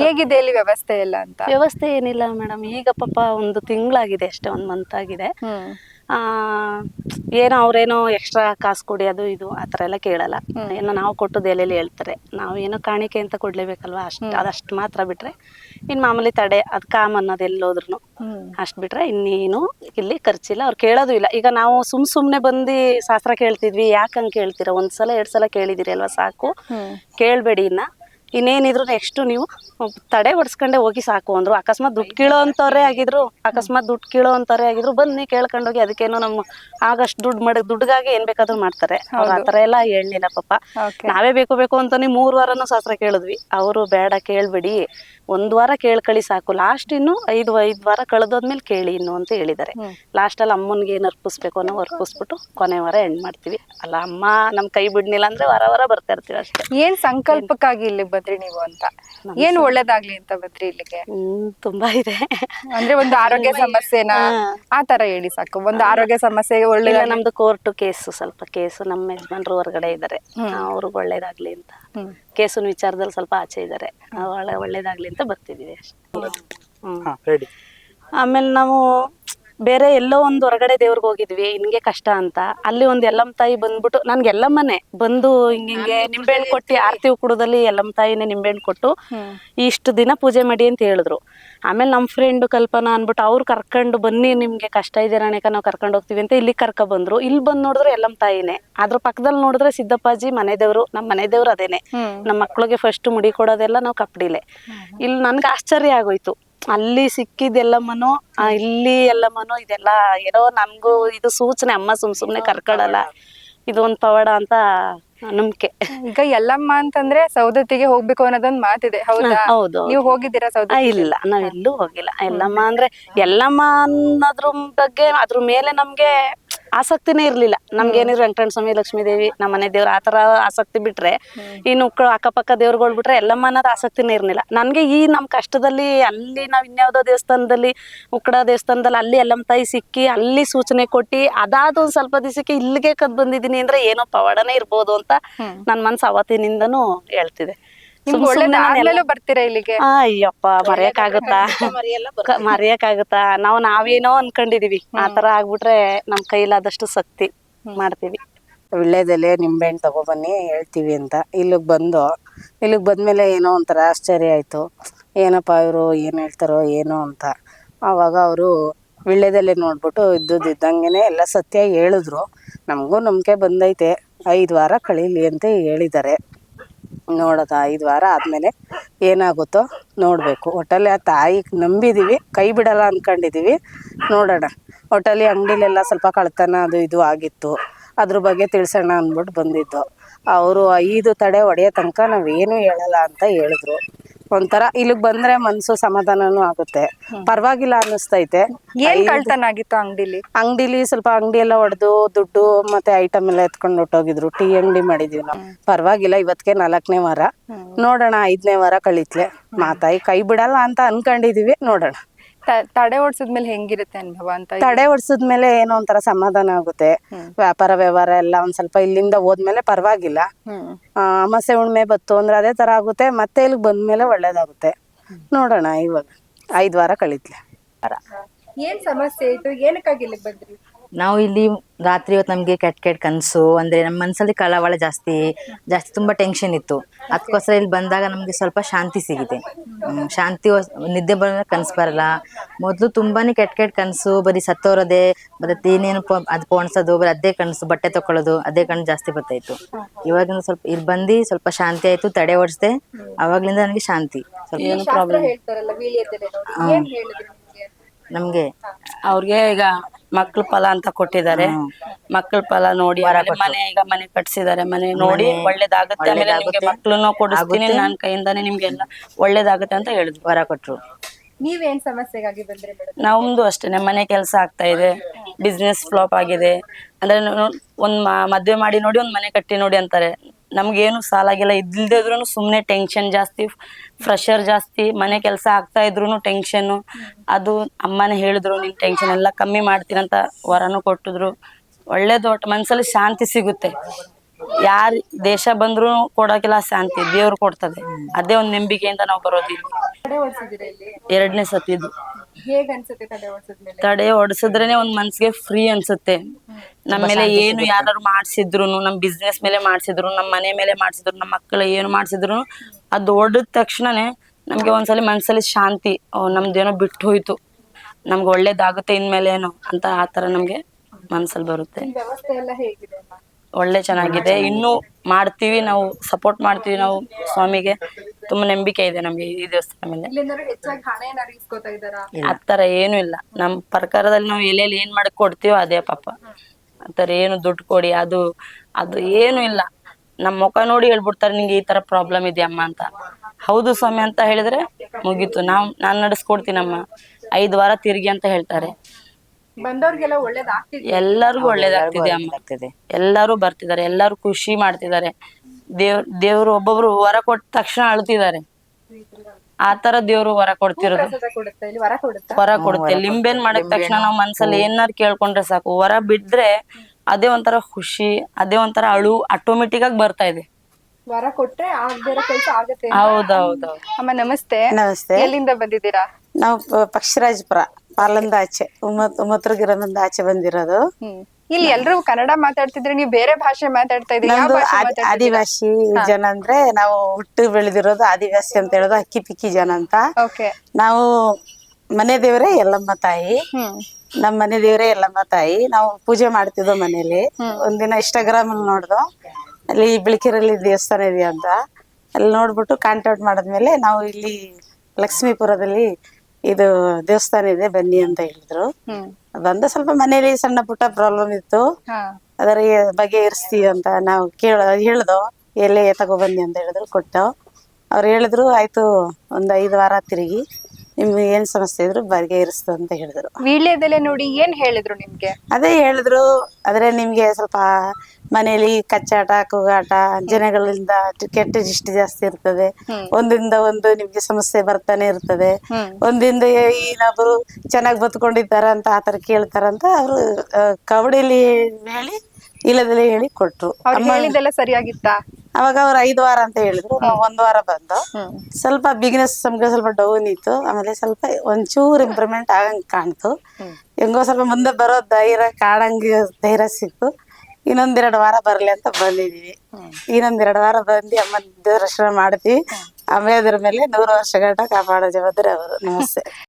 ಹೇಗಿದೆ ಇಲ್ಲಿ ವ್ಯವಸ್ಥೆ ಇಲ್ಲ ಅಂತ?
ವ್ಯವಸ್ಥೆ ಏನಿಲ್ಲ ಮೇಡಮ್ ಈಗ ಪಾಪ ಒಂದು ತಿಂಗಳಾಗಿದೆ ಅಷ್ಟೇ ಒಂದು ಮಂತ್ ಆಗಿದೆ. ಏನೋ ಅವ್ರೇನೋ ಎಕ್ಸ್ಟ್ರಾ ಕಾಸು ಕೊಡಿ ಅದು ಇದು ಆ ಥರ ಎಲ್ಲ ಕೇಳಲ್ಲ. ಏನೋ ನಾವು ಕೊಟ್ಟದ್ದು ಎಲ್ಲೆಲ್ಲಿ ಹೇಳ್ತಾರೆ. ನಾವು ಏನೋ ಕಾಣಿಕೆ ಅಂತ ಕೊಡ್ಲೇಬೇಕಲ್ವಾ? ಅಷ್ಟು ಅದಷ್ಟು ಮಾತ್ರ ಬಿಟ್ರೆ ಇನ್ನು ಮಾಮೂಲಿ ತಡೆ ಅದು ಕಾಮ್ ಅನ್ನೋದು ಎಲ್ಲೋದ್ರು ಅಷ್ಟು ಬಿಟ್ರೆ ಇನ್ನೇನು ಇಲ್ಲಿ ಖರ್ಚಿಲ್ಲ. ಅವ್ರು ಕೇಳೋದು ಇಲ್ಲ. ಈಗ ನಾವು ಸುಮ್ ಸುಮ್ಮನೆ ಬಂದು ಶಾಸ್ತ್ರ ಕೇಳ್ತಿದ್ವಿ. ಯಾಕೆ ಹಂಗೆ ಕೇಳ್ತೀರಾ? ಒಂದು ಸಲ ಎರಡು ಸಲ ಕೇಳಿದಿರಿ ಅಲ್ವಾ ಸಾಕು? ಕೇಳಬೇಡಿ ಇನ್ನ. ಇನ್ನೇನಿದ್ರು ನೆಕ್ಸ್ಟ್ ನೀವು ತಡೆ ಹೊಡ್ಸ್ಕೊಂಡೆ ಹೋಗಿ ಸಾಕು ಅಂದ್ರು. ಅಕಸ್ಮಾತ್ ದುಡ್ಡು ಕೀಳೋ ಅಂತವ್ರೇ ಆಗಿದ್ರು ಅಕಸ್ಮಾತ್ ದುಡ್ಡು ಕೀಳೋ ಅಂತವ್ರೆ ಆಗಿದ್ರು ಬನ್ನಿ ಕೇಳ್ಕೊಂಡೋಗಿ ಅದಕ್ಕೇನೋ ನಮ್ಮ ಆಗಷ್ಟು ದುಡ್ಡು ಮಾಡಿ ದುಡ್ಡುಗಾಗಿ ಏನ್ ಬೇಕಾದ್ರೂ ಮಾಡ್ತಾರೆ. ಅವ್ರು ಆತರ ಎಲ್ಲ ಹೇಳಲಿಲ್ಲ ಪಾಪ. ನಾವೇ ಬೇಕು ಬೇಕು ಅಂತಾನೆ ಮೂರು ವಾರನೂ ಸಾಸ್ರ ಕೇಳಿದ್ವಿ. ಅವರು ಬೇಡ ಕೇಳ್ಬೇಡಿ ಒಂದ್ ವಾರ ಕೇಳ್ಕಳಿ ಸಾಕು. ಲಾಸ್ಟ್ ಇನ್ನು ಐದು ಐದು ವಾರ ಕಳೆದೋದ್ಮೇಲೆ ಕೇಳಿ ಇನ್ನು ಅಂತ ಹೇಳಿದ್ದಾರೆ. ಲಾಸ್ಟ್ ಅಲ್ಲಿ ಅಮ್ಮನ್ಗೆ ಏನ್ ಅರ್ಪಿಸ್ಬೇಕು ಅನ್ನೋ ಅರ್ಪಿಸ್ಬಿಟ್ಟು ಕೊನೆ ವಾರ ಎಂಡ್ ಮಾಡ್ತೀವಿ. ಅಲ್ಲ ಅಮ್ಮ ನಮ್ ಕೈ ಬಿಡ್ನಿಲ್ಲ ಅಂದ್ರೆ ವಾರ ವಾರ ಬರ್ತಾ ಇರ್ತೀವಿ ಅಷ್ಟೇ.
ಏನ್ ಸಂಕಲ್ಪಕ್ಕಾಗಿ ಇಲ್ಲಿ ಬದ್ರಿ ಬಂದ್ರಿ ನೀವು ಅಂತ? ಏನ್ ಒಳ್ಳೇದಾಗ್ಲಿ ಅಂತ ಬದ್ರಿ ಇಲ್ಲಿಗೆ?
ಹ್ಮ್ ತುಂಬಾ ಇದೆ.
ಅಂದ್ರೆ ಒಂದು ಆರೋಗ್ಯ ಸಮಸ್ಯೆನ? ಆ ತರ ಹೇಳಿ ಸಾಕು. ಒಂದು ಆರೋಗ್ಯ ಸಮಸ್ಯೆ ಒಳ್ಳೆ
ಇಲ್ಲ ನಮ್ದು ಕೋರ್ಟ್ ಕೇಸು ಸ್ವಲ್ಪ ಕೇಸು ನಮ್ಮ ಯಜಮಾನ್ರು ಹೊರಗಡೆ ಇದ್ದಾರೆ. ಅವ್ರಿಗೆ ಒಳ್ಳೇದಾಗ್ಲಿ ಅಂತ. ಕೇಸಿನ ವಿಚಾರದಲ್ಲಿ ಸ್ವಲ್ಪ ಆಚೆ ಇದ್ದಾರೆ. ಒಳ್ಳೆ ಒಳ್ಳೇದಾಗ್ಲಿ ಅಂತ ಬರ್ತಿದೀವಿ ಅಷ್ಟೇ. ಹ್ಮ್. ಆಮೇಲೆ ನಾವು ಬೇರೆ ಎಲ್ಲೋ ಒಂದು ಹೊರಗಡೆ ದೇವ್ರಿಗೆ ಹೋಗಿದ್ವಿ ಹಿಂಗೆ ಕಷ್ಟ ಅಂತ. ಅಲ್ಲಿ ಒಂದು ಎಲ್ಲಮ್ಮ ತಾಯಿ ಬಂದ್ಬಿಟ್ಟು ನನ್ಗೆ ಎಲ್ಲಮ್ಮನೆ ಬಂದು ಹಿಂಗೆ ಹಿಂಗೆ ನಿಂಬೆಹಣ್ಣು ಕೊಟ್ಟು ಆರತಿ ಕುಡದಲ್ಲಿ ಎಲ್ಲಮ್ಮ ತಾಯಿನೇ ನಿಂಬೆಹಣ್ಣು ಕೊಟ್ಟು ಇಷ್ಟು ದಿನ ಪೂಜೆ ಮಾಡಿ ಅಂತ ಹೇಳಿದ್ರು. ಆಮೇಲೆ ನಮ್ಮ ಫ್ರೆಂಡ್ ಕಲ್ಪನಾ ಅಂದ್ಬಿಟ್ಟು ಅವ್ರು ಕರ್ಕೊಂಡು ಬನ್ನಿ ನಿಮ್ಗೆ ಕಷ್ಟ ಇದೆ ರಾಣಿಕ ನಾವು ಕರ್ಕೊಂಡು ಹೋಗ್ತೀವಿ ಅಂತ ಇಲ್ಲಿ ಕರ್ಕ ಬಂದ್ರು. ಇಲ್ಲಿ ಬಂದು ನೋಡಿದ್ರೆ ಎಲ್ಲಮ್ಮ ತಾಯಿನೇ. ಅದ್ರ ಪಕ್ಕದಲ್ಲಿ ನೋಡಿದ್ರೆ ಸಿದ್ದಪ್ಪಾಜಿ ಮನೆ ದೇವ್ರು ನಮ್ಮ ಮನೆ ದೇವ್ರು ಅದೇನೆ. ನಮ್ಮ ಮಕ್ಳಿಗೆ ಫಸ್ಟ್ ಮುಡಿ ಕೊಡೋದೆಲ್ಲ ನಾವು ಕಪ್ಪಡಿಲೆ ಇಲ್ಲಿ ನನ್ಗೆ ಆಶ್ಚರ್ಯ ಆಗೋಯ್ತು. ಅಲ್ಲಿ ಸಿಕ್ಕಿದ ಎಲ್ಲಮ್ಮನು ಇಲ್ಲಿ ಎಲ್ಲಮ್ಮನೋ ಇದೆಲ್ಲ ಏನೋ ನನ್ಗೂ ಇದು ಸೂಚನೆ. ಅಮ್ಮ ಸುಮ್ ಸುಮ್ನೆ ಕರ್ಕೊಳಲ್ಲ. ಇದು ಒಂದ್ ಪವಾಡ ಅಂತ ನಂಬಿಕೆ.
ಈಗ ಎಲ್ಲಮ್ಮ ಅಂತಂದ್ರೆ ಸೌದತ್ತಿಗೆ ಹೋಗ್ಬೇಕು ಅನ್ನೋದೊಂದ್ ಮಾತಿದೆ. ಹೌದಾ?
ಹೌದು.
ನೀವು ಹೋಗಿದ್ದೀರಾ
ಸೌದ
ಇಲ್ಲ
ಇಲ್ಲ ಎಲ್ಲೂ ಹೋಗಿಲ್ಲ. ಎಲ್ಲಮ್ಮ ಅಂದ್ರೆ ಎಲ್ಲಮ್ಮ ಅನ್ನೋದ್ರ ಬಗ್ಗೆ ಅದ್ರ ಮೇಲೆ ನಮ್ಗೆ ಆಸಕ್ತಿನೇ ಇರ್ಲಿಲ್ಲ. ನಮ್ಗೆ ಏನಿದ್ರು ವೆಂಕಟರಣ ಸ್ವಾಮಿ ಲಕ್ಷ್ಮೀ ದೇವಿ ನಮ್ಮ ಮನೆ ದೇವ್ರ ಆತರ ಆಸಕ್ತಿ ಬಿಟ್ರೆ ಇನ್ನು ಅಕ್ಕಪಕ್ಕ ದೇವ್ರುಗಳು ಬಿಟ್ರೆ ಎಲ್ಲಮ್ಮ ಅನ್ನೋದು ಆಸಕ್ತಿನೇ ಇರ್ಲಿಲ್ಲ. ನನ್ಗೆ ಈ ನಮ್ ಕಷ್ಟದಲ್ಲಿ ಅಲ್ಲಿ ನಾವ್ ಇನ್ಯಾವುದೋ ದೇವಸ್ಥಾನದಲ್ಲಿ ಉಕ್ಕಡ ದೇವಸ್ಥಾನದಲ್ಲಿ ಅಲ್ಲಿ ಎಲ್ಲಮ್ಮ ತಾಯಿ ಸಿಕ್ಕಿ ಅಲ್ಲಿ ಸೂಚನೆ ಕೊಟ್ಟಿ ಅದಾದ ಒಂದ್ ಸ್ವಲ್ಪ ದಿವಸಕ್ಕೆ ಇಲ್ಲಿಗೆ ಕದ್ ಬಂದಿದೀನಿ ಅಂದ್ರೆ ಏನೋ ಪವಾಡನೇ ಇರ್ಬೋದು ಅಂತ ನನ್ ಮನ್ಸು ಅವತ್ತಿನಿಂದನೂ ಹೇಳ್ತಿದೆ.
ನಿಮ್ಗೆ ಬರ್ತೀರಾ ಇಲ್ಲಿಗೆ?
ಅಯ್ಯಪ್ಪ ಮರೆಯಕ್ಕಾಗುತ್ತಾ? ಮರೆಯಕ್ಕಾಗುತ್ತಾ? ನಾವು ನಾವೇನೋ ಅನ್ಕೊಂಡಿದೀವಿ. ಆತರ ತರ ಆಗ್ಬಿಟ್ರೆ ನಮ್ ಕೈಲಾದಷ್ಟು ಸಕ್ತಿ ಮಾಡ್ತೀವಿ.
ವಿಳ್ಳೆದೆಲೆ ನಿಂಬೆಹಣ್ಣು ತಗೊಬನ್ನಿ ಹೇಳ್ತೀವಿ ಅಂತ. ಇಲ್ಲಿಗೆ ಬಂದು ಇಲ್ಲಿಗೆ ಬಂದಮೇಲೆ ಏನೋ ಒಂಥರ ಆಶ್ಚರ್ಯ ಆಯಿತು. ಏನಪ್ಪ ಇವರು ಏನು ಹೇಳ್ತಾರೋ ಏನೋ ಅಂತ. ಆವಾಗ ಅವರು ವಿಳ್ಳೆದೆಲೆ ನೋಡ್ಬಿಟ್ಟು ಇದ್ದದ್ದು ಇದ್ದಂಗೆ ಎಲ್ಲ ಸತ್ಯ ಹೇಳಿದ್ರು. ನಮಗೂ ನಂಬಿಕೆ ಬಂದೈತೆ. ಐದು ವಾರ ಕಳೀಲಿ ಅಂತ ಹೇಳಿದ್ದಾರೆ. ನೋಡೋದ ಐದು ವಾರ ಆದಮೇಲೆ ಏನಾಗುತ್ತೋ ನೋಡಬೇಕು. ಒಟ್ಟಲ್ಲಿ ಆ ತಾಯಿ ನಂಬಿದ್ದೀವಿ ಕೈ ಬಿಡಲ್ಲ ಅಂದ್ಕೊಂಡಿದ್ದೀವಿ ನೋಡೋಣ. ಒಟ್ಟಲ್ಲಿ ಅಂಗಡಿಲೆಲ್ಲ ಸ್ವಲ್ಪ ಕಳ್ತನ ಅದು ಇದು ಆಗಿತ್ತು. ಅದ್ರ ಬಗ್ಗೆ ತಿಳಿಸೋಣ ಅಂದ್ಬಿಟ್ಟು ಬಂದಿದ್ದು. ಅವರು ಐದು ತಡೆ ಹೊಡೆಯೋ ತನಕ ನಾವೇನು ಹೇಳಲ್ಲ ಅಂತ ಹೇಳಿದ್ರು. ಒಂಥರ ಇಲ್ಲಿಗೆ ಬಂದ್ರೆ ಮನ್ಸು ಸಮಾಧಾನನೂ ಆಗುತ್ತೆ. ಪರವಾಗಿಲ್ಲ ಅನ್ನಿಸ್ತೈತೆ.
ಏನ್ ಕಳ್ತನ ಆಗಿತ್ತು ಅಂಗಡಿಲಿ?
ಅಂಗಡಿಲಿ ಸ್ವಲ್ಪ ಅಂಗಡಿ ಎಲ್ಲ ಹೊಡೆದು ದುಡ್ಡು ಮತ್ತೆ ಐಟಮ್ ಎಲ್ಲ ಎತ್ಕೊಂಡು ಹೊಟ್ಟೋಗಿದ್ರು ಟೀ ಅಂಗಡಿ ಮಾಡಿದ್ವಿ ನಾವು. ಪರವಾಗಿಲ್ಲ ಇವತ್ತಿಗೆ ನಾಲ್ಕನೇ ವಾರ. ನೋಡೋಣ ಐದನೇ ವಾರ ಕಳೀತ್ಲೆ. ಮಾತಾಯಿ ಕೈ ಬಿಡಲ್ಲ ಅಂತ ಅನ್ಕೊಂಡಿದೀವಿ ನೋಡೋಣ.
ತಡೆ ಓಡಿಸಿದ್ಮೇಲೆ ಹೆಂಗಿರುತ್ತೆ ಅನುಭವ ಅಂತ
ತಡೆ ಹೊಡ್ಸಿದ್ಮೇಲೆ ಏನೋ ಒಂಥರ ಸಮಾಧಾನ ಆಗುತ್ತೆ. ವ್ಯಾಪಾರ ವ್ಯವಹಾರ ಎಲ್ಲ ಒಂದ್ ಸ್ವಲ್ಪ ಇಲ್ಲಿಂದ ಹೋದ್ಮೇಲೆ ಪರವಾಗಿಲ್ಲ. ಅಮಾಸೆ ಉಣ್ಮೆ ಬತ್ತು ಅಂದ್ರೆ ಅದೇ ತರ ಆಗುತ್ತೆ. ಮತ್ತೆ ಇಲ್ಲಿಗೆ ಬಂದ್ಮೇಲೆ ಒಳ್ಳೇದಾಗುತ್ತೆ. ನೋಡೋಣ ಇವಾಗ. ಐದ್ ವಾರ ಕಳೀತ್ಲೆ.
ಏನ್ ಸಮಸ್ಯೆ ಇತ್ತು? ಏನಕ್ಕಾಗಿ ಇಲ್ಲಿಗೆ ಬಂದ್ರಿ?
ನಾವು ಇಲ್ಲಿ ರಾತ್ರಿ ಹೊತ್ತು ನಮಗೆ ಕೆಟ್ಟ ಕೆಟ್ಟ ಕನಸು ಅಂದ್ರೆ ನಮ್ಮ ಮನಸ್ಸಲ್ಲಿ ಕಳವಳ ಜಾಸ್ತಿ ಜಾಸ್ತಿ ತುಂಬಾ ಟೆನ್ಷನ್ ಇತ್ತು. ಅದಕ್ಕೋಸ್ಕರ ಇಲ್ಲಿ ಬಂದಾಗ ನಮಗೆ ಸ್ವಲ್ಪ ಶಾಂತಿ ಸಿಗಿದೆ. ಶಾಂತಿ ನಿದ್ದೆ ಬರೋ ಕನಸು ಬರಲ್ಲ. ಮೊದಲು ತುಂಬಾನೇ ಕೆಟ್ಟ ಕೆಟ್ಟ ಕನಸು ಬರೀ ಸತ್ತೋರದೆ ಬರೀ ಏನೇನು ಪ- ಅದು ಪೋಣಿಸೋದು ಬರೀ ಅದೇ ಕನಸು ಬಟ್ಟೆ ತಕೊಳ್ಳೋದು ಅದೇ ಕಣ್ಣು ಜಾಸ್ತಿ ಬರ್ತಾಯಿತ್ತು ಇವಾಗಿನ ಸ್ವಲ್ಪ ಇಲ್ಲಿ ಬಂದು ಸ್ವಲ್ಪ ಶಾಂತಿ ಆಯ್ತು ತಡೆ ಓಡಿಸ್ದೆ ಅವಾಗ್ಲಿಂದ ನನಗೆ ಶಾಂತಿ. ಸ್ವಲ್ಪ
ಏನು ಪ್ರಾಬ್ಲಮ್
ನಿಮ್ಗೆ.
ನಮಗೆ
ಅವ್ರಿಗೆ ಈಗ ಮಕ್ಳ ಫಲ ಅಂತ ಕೊಟ್ಟಿದ್ದಾರೆ. ಮಕ್ಳ ಫಲ ನೋಡಿ ಆಮೇಲೆ ಮನೆ ಈಗ ಮನೆ ಕಟ್ಸಿದ್ದಾರೆ. ಮನೆ ನೋಡಿ ಒಳ್ಳೇದಾಗುತ್ತೆ. ಆಮೇಲೆ ನಿಮ್ಗೆ ಮಕ್ಳನ್ನು ಕೊಡಿಸ್ತೀನಿ ನನ್ನ ಕೈಯಿಂದಾನೆ ನಿಮ್ಗೆಲ್ಲ ಒಳ್ಳೇದಾಗುತ್ತೆ ಅಂತ ಹೇಳಿದ್ರು.
ವರ ಕೊಟ್ಟರು
ನೀವೇನ್ ಸಮಸ್ಯೆಗಾಗಿ ಬಂದ್ರೆ
ನಮ್ದು ಅಷ್ಟೇ. ಮನೆ ಕೆಲಸ ಆಗ್ತಾ ಇದೆ. ಬಿಸ್ನೆಸ್ ಫ್ಲಾಪ್ ಆಗಿದೆ. ಅಂದ್ರೆ ನೋ- ಒಂದ್ ಮ- ಮದ್ವೆ ಮಾಡಿ ನೋಡಿ ಒಂದ್ ಮನೆ ಕಟ್ಟಿ ನೋಡಿ ಅಂತಾರೆ. ನಮ್ಗೇನು ಸಾಲಾಗಿಲ್ಲ. ಇದ್ದಿಲ್ದಿದ್ರು ಸುಮ್ಮನೆ ಟೆನ್ಷನ್ ಜಾಸ್ತಿ ಫ್ರೆಷರ್ ಜಾಸ್ತಿ, ಮನೆ ಕೆಲಸ ಆಗ್ತಾ ಇದ್ರು ಟೆನ್ಷನ್ ಅದು ಅಮ್ಮನೇ ಹೇಳಿದ್ರು, ನಿನ್ ಟೆನ್ಷನ್ ಎಲ್ಲ ಕಮ್ಮಿ ಮಾಡ್ತೀನಂತ ವರನು ಕೊಟ್ಟಿದ್ರು. ಒಳ್ಳೇದು ಒಟ್ಟು ಮನ್ಸಲ್ಲಿ ಶಾಂತಿ ಸಿಗುತ್ತೆ. ಯಾರು ದೇಶ ಬಂದ್ರು ಕೊಡೋಕಿಲ್ಲ ಶಾಂತಿ ದೇವ್ರು ಕೊಡ್ತದೆ. ಅದೇ ಒಂದು ನಂಬಿಕೆಯಿಂದ ನಾವು ಬರೋದಿಲ್ಲ. ಎರಡನೇ ಸತಿ ಇದು.
ಹೇಗ್ ಅನ್ಸುತ್ತೆ ತಡೆ ಓಡಿಸಿದ್ಮೇಲೆ
ತಡೆ ಹೊಡ್ಸಿದ್ರೇನೆ ಒಂದ್ ಮನ್ಸಿಗೆ ಫ್ರೀ ಅನ್ಸುತ್ತೆ. ನಮ್ಮ ಮೇಲೆ ಏನು ಯಾರು ಮಾಡ್ಸಿದ್ರು ನಮ್ ಬಿಸ್ನೆಸ್ ಮೇಲೆ ಮಾಡ್ಸಿದ್ರು ನಮ್ ಮನೆ ಮೇಲೆ ಮಾಡ್ಸಿದ್ರು ನಮ್ ಮಕ್ಕಳ ಏನು ಮಾಡ್ಸಿದ್ರು ಅದ್ ಹೊಡೆದ ತಕ್ಷಣನೇ ನಮ್ಗೆ ಒಂದ್ಸಲಿ ಮನ್ಸಲ್ಲಿ ಶಾಂತಿ ಓ, ನಮ್ದೇನೋ ಬಿಟ್ಟು ಹೋಯ್ತು ನಮ್ಗೆ ಒಳ್ಳೇದಾಗುತ್ತೆ ಇನ್ಮೇಲೆ ಏನೋ ಅಂತ ಆ ತರ ನಮ್ಗೆ ಮನ್ಸಲ್ಲಿ ಬರುತ್ತೆ.
ವ್ಯವಸ್ಥೆ ಎಲ್ಲ ಹೇಗಿದೆ ಅಮ್ಮ?
ಒಳ್ಳೆ ಚೆನ್ನಾಗಿದೆ. ಇನ್ನೂ ಮಾಡ್ತೀವಿ ನಾವು ಸಪೋರ್ಟ್ ಮಾಡ್ತೀವಿ ನಾವು ಸ್ವಾಮಿಗೆ. ತುಂಬಾ ನಂಬಿಕೆ ಇದೆ ನಮ್ಗೆ ಈ ದೇವಸ್ಥಾನ ಮೇಲೆ. ಆತರ ಏನು ಇಲ್ಲ. ನಮ್ ಪ್ರಕಾರದಲ್ಲಿ ನಾವು ಎಲೆಯಲ್ಲಿ ಏನ್ ಮಾಡಕ್ ಕೊಡ್ತೀವೋ ಅದೇ ಪಾಪ. ಆತರ ಏನು ದುಡ್ಡು ಕೊಡಿ ಅದು ಅದು ಏನು ಇಲ್ಲ. ನಮ್ಮ ಮುಖ ನೋಡಿ ಹೇಳ್ಬಿಡ್ತಾರೆ ನಿಂಗೆ ಈ ತರ ಪ್ರಾಬ್ಲಮ್ ಇದೆಯಮ್ಮ ಅಂತ. ಹೌದು ಸ್ವಾಮಿ ಅಂತ ಹೇಳಿದ್ರೆ ಮುಗೀತು. ನಾವ್ ನಾನ್ ನಡೆಸ್ಕೊಡ್ತೀನಮ್ಮ. ಐದು ವಾರ ತಿರುಗಿ ಅಂತ ಹೇಳ್ತಾರೆ.
ಬಂದವ್ರಿಗೆಲ್ಲ ಒಳ್ಳೇದಾಗ್ತಿದೆ
ಎಲ್ಲರಿಗೂ ಒಳ್ಳೇದಾಗ್ತಿದೆ ಅಮ್ಮ.
ಆಗ್ತಿದೆ
ಎಲ್ಲರೂ ಬರ್ತಿದ್ದಾರೆ ಎಲ್ಲರೂ ಖುಷಿ ಮಾಡ್ತಿದ್ದಾರೆ. ದೇವ್ ದೇವ್ರು ಒಬ್ಬೊಬ್ರು ವರ ಕೊಟ್ಟ ತಕ್ಷಣ ಅಳ್ತಿದ್ದಾರೆ. ಆ ತರ ದೇವ್ರು ವರ ಕೊಡ್ತಿರೋದು.
ವರ ಕೊಡುತ್ತಾ?
ವರ ಕೊಡುತ್ತೆ. ಲಿಂಬೆನ್ ಮಾಡಿದ ತಕ್ಷಣ ನಾವ್ ಮನ್ಸಲ್ಲಿ ಏನಾರು ಕೇಳ್ಕೊಂಡ್ರೆ ಸಾಕು. ವರ ಬಿಟ್ರೆ ಅದೇ ಒಂಥರ ಖುಷಿ ಅದೇ ಒಂಥರ ಅಳು ಆಟೋಮೆಟಿಕ್ ಆಗಿ ಬರ್ತಾ ಇದೆ.
ವರ ಕೊಟ್ರೆ ಆಗದಿರೋ ಕೆಲಸ ಆಗತ್ತೆ
ಹೌದೌದೌದು.
ಅಮ್ಮ ನಮಸ್ತೆ.
ನಮಸ್ತೆ.
ಎಲ್ಲಿಂದ ಬಂದಿದ್ದೀರಾ?
ನಾವು ಪ- ಪಕ್ಷಿರಾಜಪುರ. ಪಾಲಂದ ಆಚೆ ಉಮತ್ರ ಉಮ್ಮತ್ರಗಿರಮಿಂದ ಆಚೆ ಬಂದಿರೋದು.
ಇಲ್ಲಿ ಎಲ್ರು ಕನ್ನಡ ಮಾತಾಡ್ತಿದ್ರೆ ನೀವು ಬೇರೆ ಭಾಷೆ ಮಾತಾಡ್ತಾ
ನಮ್ದು ಆದಿ- ಆದಿವಾಸಿ ಜನ ಅಂದ್ರೆ ನಾವು ಹುಟ್ಟು ಬೆಳೆದಿರೋದು ಆದಿವಾಸಿ ಅಂತ ಹೇಳೋದು ಅಕ್ಕಿ ಪಿಕ್ಕಿ ಜನ ಅಂತ.
ಓಕೆ.
ನಾವು ಮನೆ ದೇವರೇ ಎಲ್ಲಮ್ಮ ತಾಯಿ.
ಹ್ಮ್.
ನಮ್ಮ ಮನೆ ದೇವರೇ ಎಲ್ಲಮ್ಮ ತಾಯಿ. ನಾವು ಪೂಜೆ ಮಾಡ್ತಿದ್ವು ಮನೇಲಿ ಒಂದಿನ ಇನ್ಸ್ಟಾಗ್ರಾಮ್ ಅಲ್ಲಿ ನೋಡ್ದು. ಅಲ್ಲಿ ಬಿಳಿಕೆರಲ್ಲಿ ದೇವಸ್ಥಾನ ಇದೆ ಅಂತ. ಅಲ್ಲಿ ನೋಡ್ಬಿಟ್ಟು ಕಾಂಟ್ಯಾಕ್ಟ್ ಮಾಡಿದ್ಮೇಲೆ ನಾವು ಇಲ್ಲಿ ಲಕ್ಷ್ಮೀಪುರದಲ್ಲಿ ಇದು ದೇವಸ್ಥಾನ ಇದೆ ಬನ್ನಿ ಅಂತ ಹೇಳಿದ್ರು. ಬಂದ ಸ್ವಲ್ಪ ಮನೇಲಿ ಸಣ್ಣ ಪುಟ್ಟ ಪ್ರಾಬ್ಲಮ್ ಇತ್ತು. ಅದರ ಬಗ್ಗೆ ಬಗೆಹರಿಸ್ತೀವಿ ಅಂತ ನಾವು ಕೇಳ ಹೇಳ್ದೋ ಎಲ್ಲೇ ತಗೊಬನ್ನಿ ಅಂತ ಹೇಳಿದ್ರು ಕೊಟ್ಟು. ಅವ್ರು ಹೇಳಿದ್ರು ಆಯ್ತು ಒಂದ್ ಐದು ವಾರ ತಿರುಗಿ. ನಿಮ್ಗೆ ಏನ್ ಸಮಸ್ಯೆ ಇದ್ರು ಬಗೆಹರಿಸ್ತು ಅಂತ ಹೇಳಿದ್ರು.
ವೀಳ್ಯದೆಲೆ ನೋಡಿ ಏನ್ ಹೇಳಿದ್ರು ನಿಮ್ಗೆ?
ಅದೇ ಹೇಳಿದ್ರು ಆದ್ರೆ ನಿಮ್ಗೆ ಸ್ವಲ್ಪ ಮನೇಲಿ ಕಚ್ಚಾಟ ಕೂಗಾಟ ಜನಗಳಿಂದ ಕೆಟ್ಟ ದೃಷ್ಟಿ ಜಾಸ್ತಿ ಇರ್ತದೆ. ಒಂದಿಂದ ಒಂದು ನಿಮ್ಗೆ ಸಮಸ್ಯೆ ಬರ್ತಾನೆ ಇರ್ತದೆ. ಒಂದಿಂದ ಇನ್ನೊಬ್ರು ಚೆನ್ನಾಗಿ ಬತ್ಕೊಂಡಿದ್ದಾರ ಅಂತ ಆತರ ಕೇಳ್ತಾರಂತ ಅವ್ರು ಕಬಡ್ಡಿಲಿ ಹೇಳಿ ಇಲ್ಲದಲ್ಲಿ ಹೇಳಿ ಕೊಟ್ರು.
ಅವ್ರು ಸರಿಯಾಗಿತ್ತಾ?
ಅವಾಗ ಅವ್ರು ಐದು ವಾರ ಅಂತ ಹೇಳಿದ್ರು. ನಾವು ಒಂದ್ ವಾರ ಬಂದು ಸ್ವಲ್ಪ ಬಿಗ್ನೆಸ್ ನಮ್ಗೆ ಸ್ವಲ್ಪ ಡೌನ್ ಇತ್ತು. ಆಮೇಲೆ ಸ್ವಲ್ಪ ಒಂಚೂರು ಇಂಪ್ರೂವ್ಮೆಂಟ್ ಆಗಂಗ್ ಕಾಣ್ತು. ಹೆಂಗೋ ಸ್ವಲ್ಪ ಮುಂದೆ ಬರೋ ಧೈರ್ಯ ಕಾಡಂಗೆ ಧೈರ್ಯ ಸಿಕ್ತು. ಇನ್ನೊಂದೆರಡು ವಾರ ಬರಲಿ ಅಂತ ಬಂದಿದೀವಿ. ಇನ್ನೊಂದೆರಡು ವಾರ ಬಂದು ಅಮ್ಮನ ದರ್ಶನ ಮಾಡ್ತೀವಿ. ಆಮೇಲೆ ಅದ್ರ ಮೇಲೆ ನೂರು ವರ್ಷ ಗಂಟ ಕಾಪಾಡೋ ಜವಾಬ್ದಾರಿ ಅವರು ನಮಸ್ತೆ.